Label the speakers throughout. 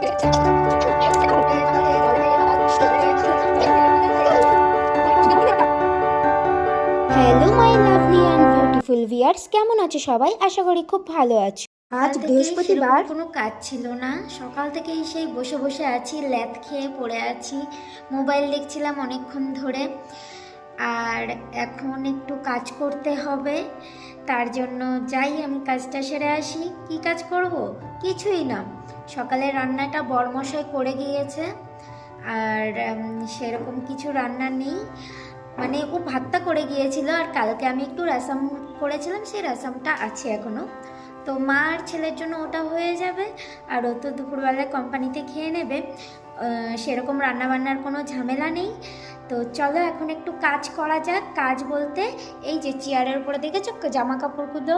Speaker 1: Hello my lovely and beautiful viewers কেমন আছো সবাই? আশা করি খুব ভালো আছো। আজ বৃহস্পতিবার।
Speaker 2: কোনো কাজ ছিল না। সকাল থেকেই সেই বসে বসে আছি ল্যাদ খেয়ে পড়ে আছি। মোবাইল দেখছিলাম অনেকক্ষণ ধরে। আর এখন একটু কাজ করতে হবে। তার জন্য যাই আমি কাজটা সেরে আসি। কি কাজ করব? কিছুই না। সকালে রান্নাটা বরমশাই করে গিয়েছে, আর সেরকম কিছু রান্না নেই। মানে ও ভাতটা করে গিয়েছিল, আর কালকে আমি একটু রাসাম করেছিলাম, সেই রাসামটা আছে এখনও তো মা আর ছেলের জন্য ওটা হয়ে যাবে, আর ও তো দুপুরবেলায় কোম্পানিতে খেয়ে নেবে। সেরকম রান্নাবান্নার কোনো ঝামেলা নেই। তো চলো এখন একটু কাজ করা যাক। কাজ বলতে এই যে চেয়ারের উপরে দেখেছ? জামা কাপড়গুলো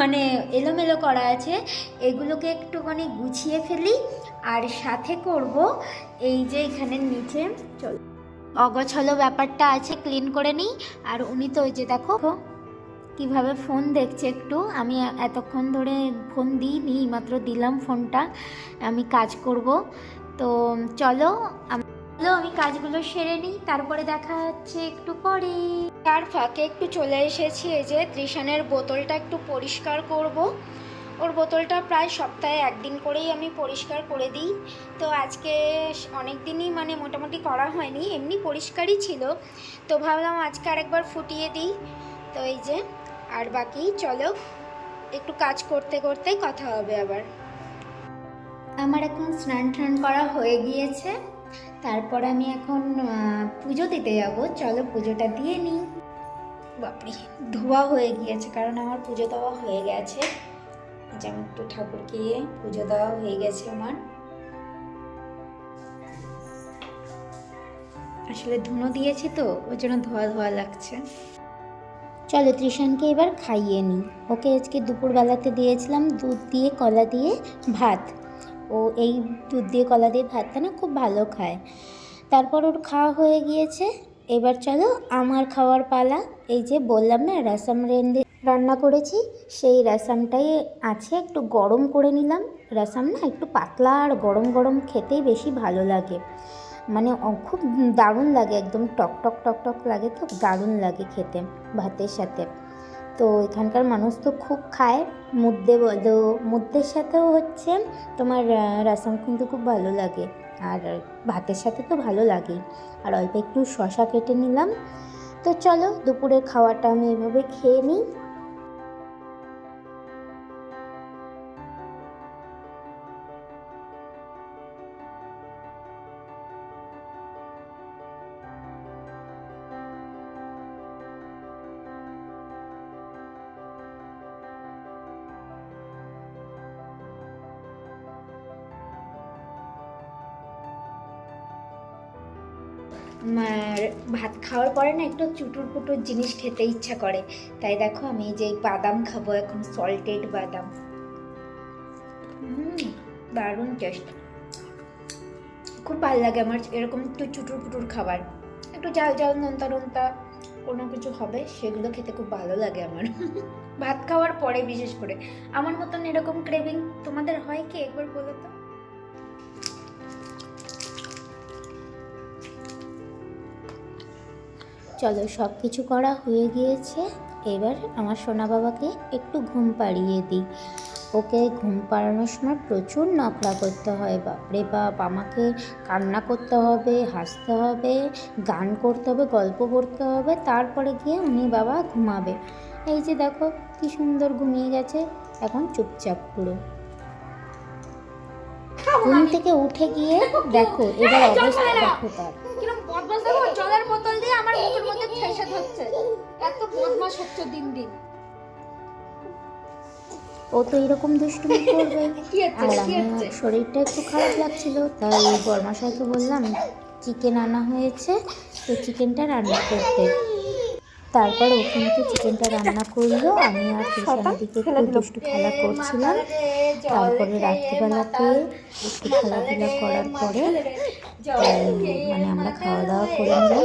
Speaker 2: মানে এলোমেলো করা আছে। এগুলোকে একটুখানি গুছিয়ে ফেলি। আর সাথে করব এই যে এখানের নিচে, চলো। অগছলো ব্যাপারটা আছে ক্লিন করে নিই। আর উনি তো ওই যে দেখো, কীভাবে ফোন দেখছে একটু। আমি এতক্ষণ ধরে ফোন দিইনি, মাত্র দিলাম ফোনটা আমি কাজ করব। তো চলো চলো আমি কাজগুলো সেরে নিই তারপরে দেখা হচ্ছে একটু পরে। তার ফাঁকে একটু চলে এসেছি এই যে ত্রিশানের বোতলটা একটু পরিষ্কার করব। ওর বোতলটা প্রায় সপ্তাহে একদিন করেই আমি পরিষ্কার করে দিই। তো আজকে অনেক দিনই মানে মোটামুটি করা হয়নি এমনি পরিষ্কারই ছিল। তো ভাবলাম আজকে আরেকবার ফুটিয়ে দিই। তো এই যে আর বাকি চলো একটু কাজ করতে করতে কথা হবে আবার। আমার এখন স্নান টান করা হয়ে গিয়েছে। তারপর আমি এখন পুজো দিতে যাব। চলো পুজোটা দিয়ে নিই। বাপরে, ধোয়া হয়ে গিয়েছে, কারণ আমার পুজো দেওয়া হয়ে গেছে। যেমন একটু ঠাকুরকে পুজো দেওয়া হয়ে গেছে আমার। আসলে ধুনো দিয়েছি তো, ওই জন্য ধোয়া ধোয়া লাগছে।
Speaker 1: চলো ত্রিশানকে এবার খাইয়ে নিই। ওকে আজকে দুপুরবেলাতে দিয়েছিলাম দুধ দিয়ে, কলা দিয়ে, ভাত। ও এই দুধ দিয়ে কলা দিয়ে ভাতটা না খুব ভালো খায়। তারপর ওর খাওয়া হয়ে গিয়েছে। এবার চলো আমার খাওয়ার পালা। এই যে বললাম না রাসাম রেন্দে রান্না করেছি, সেই রাসামটাই আছে, একটু গরম করে নিলাম। রাসাম না একটু পাতলা আর গরম গরম খেতেই বেশি ভালো লাগে। মানে খুব দারুণ লাগে, একদম টক টক টক টক লাগে, তো দারুণ লাগে খেতে, ভাতের সাথে। তো এখানকার মানুষ তো খুব খায়। মুদ্দে বলো, মুদ্দের সাথেও হচ্ছে তোমার রাসন কিন্তু খুব ভালো লাগে। আর ভাতের সাথে তো ভালো লাগে। আর অল্প একটু শশা কেটে নিলাম। তো চলো, দুপুরের খাওয়াটা আমি এভাবে খেয়ে নিই।
Speaker 2: ভাত খাওয়ার পরে না একটু চুটুর পুটুর জিনিস খেতে ইচ্ছা করে। তাই দেখো আমি যে বাদাম খাব এখন সল্টেড বাদাম। দারুণ টেস্ট খুব ভালো লাগে আমার এরকম একটু চুটুর পুটুর খাবার। একটু জাল জাল নোনতা নোনতা কোনো কিছু হবে, সেগুলো খেতে খুব ভালো লাগে আমার। ভাত খাওয়ার পরে বিশেষ করে। আমার মতন এরকম ক্রেভিং তোমাদের হয় কি? একবার বলো তো।
Speaker 1: চলো সব কিছু করা হয়ে গিয়েছে। এবার আমার সোনা বাবাকে একটু ঘুম পাড়িয়ে দিই। ওকে ঘুম পাড়ানোর সময় প্রচুর নকড়া করতে হয়। বাপরে বাপ, আমাকে কান্না করতে হবে, হাসতে হবে, গান করতে হবে, গল্প করতে হবে, তারপরে গিয়ে উনি বাবা ঘুমাবে। এই যে দেখো, কি সুন্দর ঘুমিয়ে গেছে। এখন চুপচাপ পুরো। ঘুম থেকে উঠে গিয়ে দেখো, এবার অবস্থা দেখো তার।
Speaker 3: জলের বোতল আমার মুখের মধ্যে ঠেসে ধরছে। এত বদমাস হচ্ছে দিন দিন।
Speaker 1: ও তো এরকম দুষ্টুমি করবে।
Speaker 3: কি
Speaker 1: আর আমার শরীরটা একটু খারাপ লাগছিল তাই বর্মাশাইকে বললাম চিকেন আনা হয়েছে তো চিকেনটা রান্না করতে। তারপর ওখানে তো চিকেনটা রান্না করল আমি আর কৃষানের দিকে একটু দুষ্টু খেলা করছিলাম। তারপরে রাত্রিবেলাতে একটু খেলাধুলা করার পরে মানে আমরা খাওয়া দাওয়া করে নিলাম।